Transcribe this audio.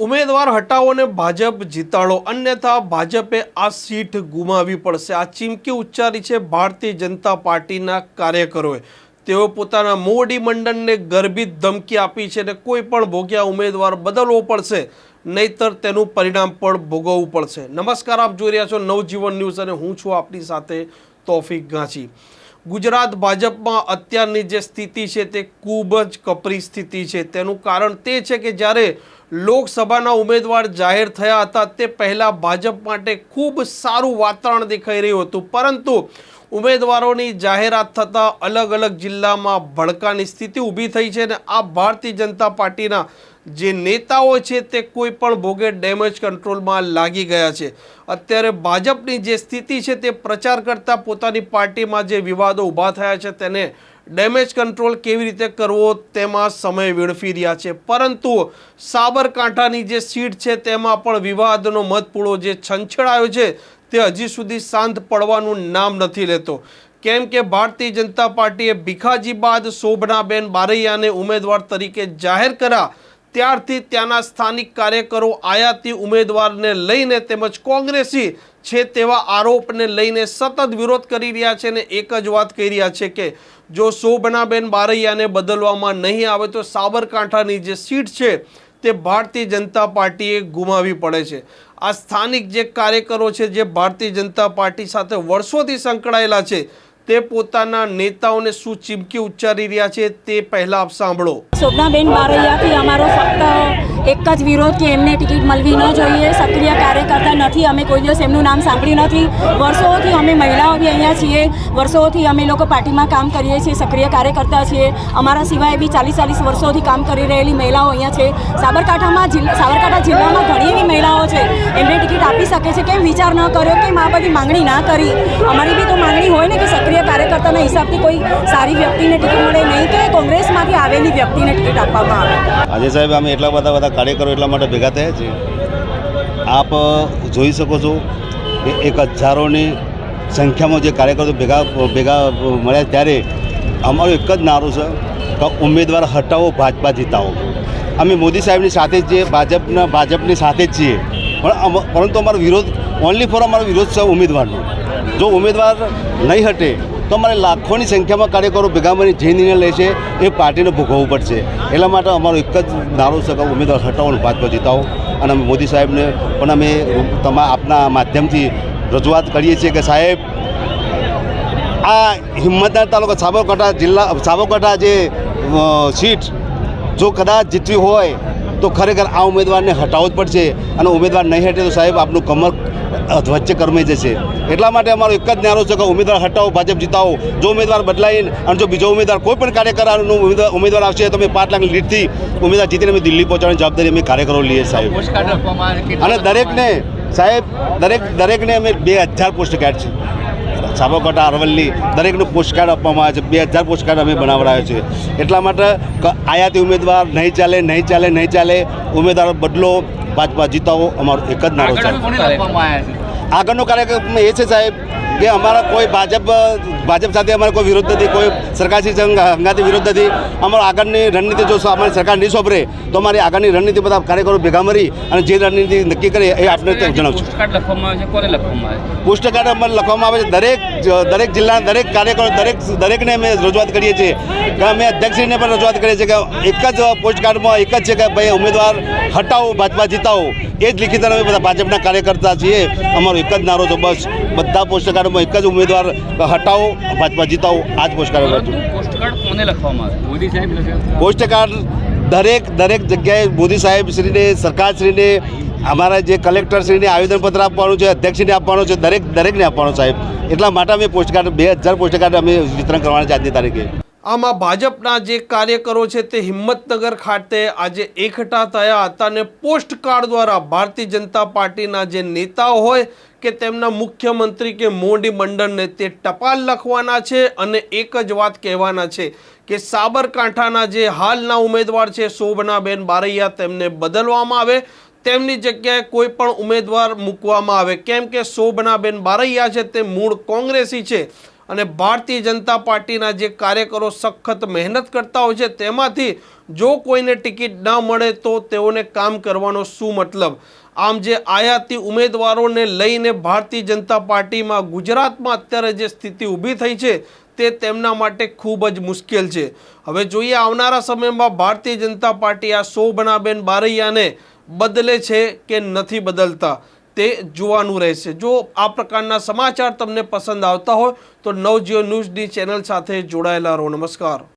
ઉમેદવાર હટાવોને ભાજપ જીતાડો, અન્યથા ભાજપે આ સીટ ગુમાવી પડશે. આ ચીમકી ઉચ્ચારી છે ભારતીય જનતા પાર્ટીના કાર્યકરોએ. તેઓ પોતાના મોડી મંડળને ગર્ભિત ધમકી આપી છે અને કોઈ પણ ભોગ્યા ઉમેદવાર બદલવો પડશે, નહીતર તેનું પરિણામ પણ ભોગવવું પડશે. નમસ્કાર, આપ જોઈ રહ્યા છો નવજીવન ન્યૂઝ અને હું છું આપની સાથે તોફિક ગાંચી. ગુજરાત ભાજપમાં અત્યારની જે સ્થિતિ છે તે ખૂબ જ કપરી સ્થિતિ છે. તેનું કારણ તે છે કે જ્યારે લોકસભાના ઉમેદવાર જાહેર થયા હતા, તે પહેલાં ભાજપ માટે ખૂબ સારું વાતાવરણ દેખાઈ રહ્યું હતું. પરંતુ ઉમેદવારોની જાહેરાત થતાં અલગ અલગ જિલ્લામાં ભડકાની સ્થિતિ ઊભી થઈ છે અને આ ભારતીય જનતા પાર્ટીના જે નેતાઓ છે તે કોઈ પણ ભોગે ડેમેજ કંટ્રોલમાં લાગી ગયા છે. અત્યારે ભાજપની જે સ્થિતિ છે તે પ્રચાર કરતા પોતાની પાર્ટીમાં જે વિવાદો ઊભા થયા છે તેને ડેમેજ કંટ્રોલ કેવી રીતે કરવો તેમાં સમય વેડફી રહ્યા છે. પરંતુ સાબરકાંઠાની જે સીટ છે તેમાં પણ વિવાદનો મતપૂળો જે છંછેડાયો છે તે હજી સુધી શાંત પડવાનું નામ નથી લેતો. કેમ કે ભારતીય જનતા પાર્ટીએ ભીખાજી બાદ શોભનાબેન બારૈયાને ઉમેદવાર તરીકે જાહેર કર્યા. ત્યારથી ત્યાંના સ્થાનિક કાર્યકરો આયાતી ઉમેદવારને લઈને તેમજ કોંગ્રેસી છે તેવા આરોપને લઈને સતત વિરોધ કરી રહ્યા છે અને એક જ વાત કહી રહ્યા છે કે જો શોભનાબેન બારૈયાને બદલવામાં નહીં આવે તો સાબરકાંઠાની જે સીટ છે તે ભારતીય જનતા પાર્ટીએ ગુમાવી પડે છે. આ સ્થાનિક જે કાર્યકરો છે, જે ભારતીય જનતા પાર્ટી સાથે વર્ષોથી સંકળાયેલા છે તે પોતાના નેતાઓને શું ચીમકી ઉચ્ચારી રહ્યા છે તે પહેલા આપ સાંભળો. શોભનાબેન બારૈયાથી અમારો ફક્ત એક જ વિરોધ કે એમને ટિકિટ મળવી ન જોઈએ. સક્રિય કાર્યકર્તા નથી. અમે કોઈ દિવસ એમનું નામ સાંભળ્યું નથી. વર્ષોથી અમે મહિલાઓ બી અહીંયા છીએ. વર્ષોથી અમે લોકો પાર્ટીમાં કામ કરીએ છીએ. સક્રિય કાર્યકર્તા છીએ. અમારા સિવાય બી ચાલીસ ચાલીસ વર્ષોથી કામ કરી રહેલી મહિલાઓ અહીંયા છે. સાબરકાંઠામાં સાબરકાંઠા જિલ્લામાં ઘણી એવી મહિલાઓ શકે છે કેમ વિચાર ન કર્યો, કેમ આ બધી માંગણી ના કરી? અમારી બી તો માંગણી હોય ને કે સક્રિય કાર્યકર્તાના હિસાબથી કોઈ સારી વ્યક્તિને ટિકિટ મળે નહીં કે કોંગ્રેસમાંથી આવેલી વ્યક્તિને ટિકિટ આપવામાં આવે. આજે સાહેબ અમે એટલા બધા બધા કાર્યકરો એટલા માટે ભેગા થયા છીએ. આપ જોઈ શકો છો કે એક હજારોની સંખ્યામાં જે કાર્યકરો ભેગા ભેગા મળ્યા ત્યારે અમારો એક જ નારો છે કે ઉમેદવાર હટાવો, ભાજપા જીતાવો. અમે મોદી સાહેબની સાથે જ છીએ, ભાજપના, ભાજપની સાથે જ છીએ. પણ પરંતુ અમારો વિરોધ ઓનલી ફોર અમારો વિરોધ છે ઉમેદવારનો. જો ઉમેદવાર નહીં હટે, તો અમારે લાખોની સંખ્યામાં કાર્યકરો ભેગા મળી જે નિર્ણય લે છે એ પાર્ટીને ભોગવવું પડશે. એટલા માટે અમારો એક જ નારો છે કે ઉમેદવાર હટાવવાનું ભાજપા જીતાવો. અને અમે મોદી સાહેબને પણ અમે તમારા આપના માધ્યમથી રજૂઆત કરીએ છીએ કે સાહેબ, આ હિંમતનગર તાલુકા સાબરકાંઠા જિલ્લા, સાબરકાંઠા જે સીટ જો કદાચ જીતવી હોય તો ખરેખર આ ઉમેદવારને હટાવવો જ પડશે અને ઉમેદવાર નહીં હટે તો સાહેબ આપનું કમર વચ્ચે કરમાઈ જશે. એટલા માટે અમારો એક જ નારો છે કે ઉમેદવાર હટાવો ભાજપ જીતાવો. જો ઉમેદવાર બદલાઈ અને જો બીજો ઉમેદવાર કોઈ પણ કાર્યકરનો ઉમેદવાર આવશે તો અમે પાંચ લાખ લીડથી ઉમેદવાર જીતીને અમે દિલ્હી પહોંચવાની જવાબદારી અમે કાર્યકરો લઈએ સાહેબ. અને દરેકને સાહેબ દરેક દરેકને અમે બે હજાર પોસ્ટ કાર્ડ છે. સાબરકાંઠા અરવલ્લી દરેકનું પોસ્ટકાર્ડ આપવામાં આવે છે. બે હજાર પોસ્ટકાર્ડ અમે બનાવડાવ્યા છે. એટલા માટે આયાતી ઉમેદવાર નહીં ચાલે નહીં ચાલે નહીં ચાલે ઉમેદવાર બદલો ભાજપા જીતાવો અમારો એક જ નારો છે? આગળનો કાર્યક્રમ એ છે સાહેબ કે અમારા કોઈ ભાજપ ભાજપ સાથે અમારો કોઈ વિરોધ નથી કોઈ સરકારથી સંગ હંગાથી વિરોધ નથી. અમારો આગળની રણનીતિ જો અમારી સરકાર નહીં સોંપરે તો અમારી આગળની રણનીતિ બધા કાર્યકરો ભેગા મળી અને જે રણનીતિ નક્કી કરે એ આપણે જણાવશું. પોસ્ટકાર્ડ લખવામાં આવે છે લખવામાં આવે છે? અમારે લખવામાં આવે છે દરેક દરેક જિલ્લાના દરેક કાર્યકરો દરેક દરેકને અમે રજૂઆત કરીએ છીએ. કે અમે અધ્યક્ષને પણ રજૂઆત કરીએ છીએ કે એક જ પોસ્ટકાર્ડમાં એક જ છે કે ભાઈ ઉમેદવાર હટાવો ભાજપા જીતાવો. એ જ લિખિત અમે બધા ભાજપના કાર્યકર્તા છીએ. અમારો એક જ નારો છે બસ. બધા પોસ્ટકાર્ડમાં એક જ ઉમેદવાર હટાવો ભાજપા જીતાવો આ જ પોસ્ટકાર્ડ પોસ્ટકાર્ડ કોને લખવામાં આવે? મોદી સાહેબ પોસ્ટકાર્ડ દરેક દરેક જગ્યાએ મોદી સાહેબ શ્રીને સરકારશ્રીને અમારા જે કલેક્ટરશ્રીને આવેદનપત્ર આપવાનું છે અધ્યક્ષને આપવાનું છે દરેક દરેકને આપવાનું સાહેબ. એટલા માટે અમે પોસ્ટકાર્ડ બે હજાર પોસ્ટકાર્ડ અમે વિતરણ કરવાના છે આજની તારીખે. આમાં ભાજપના જે કાર્યકરો છે તે હિંમતનગર ખાતે આજે એકઠા થયા હતા અને પોસ્ટકાર્ડ દ્વારા ભારતીય જનતા પાર્ટીના જે નેતાઓ હોય કે તેમના મુખ્યમંત્રી કે મોડી મંડળને તે ટપાલ લખવાના છે અને એક જ વાત કહેવાના છે કે સાબરકાંઠાના જે હાલના ઉમેદવાર છે શોભનાબેન બારૈયા તેમને બદલવામાં આવે. તેમની જગ્યાએ કોઈ પણ ઉમેદવાર મૂકવામાં આવે. કેમ કે શોભનાબેન બારૈયા છે તે મૂળ કોંગ્રેસી છે. અને ભારતીય જનતા પાર્ટીના જે કાર્યકરો સખત મહેનત કરતા હોય છે, તેમાંથી જો કોઈને ટિકિટ ના મળે તો તેઓને કામ કરવાનો શું મતલબ? આમ જે આયાતી ઉમેદવારોને લઈને ભારતીય જનતા પાર્ટીમાં ગુજરાતમાં અત્યારે જે સ્થિતિ ઊભી થઈ છે, તે તેમના માટે ખૂબ જ મુશ્કેલ છે. હવે જોઈએ આવનારા સમયમાં ભારતીય જનતા પાર્ટી આ શોભનાબેન બારૈયાને બદલે છે કે નથી બદલતા? તે જોવાનું રહેશે. જો આ પ્રકારના સમાચાર તમને પસંદ આવતા હોય તો નવજીવન ન્યૂઝની ચેનલ સાથે જોડાયેલા રહો. નમસ્કાર.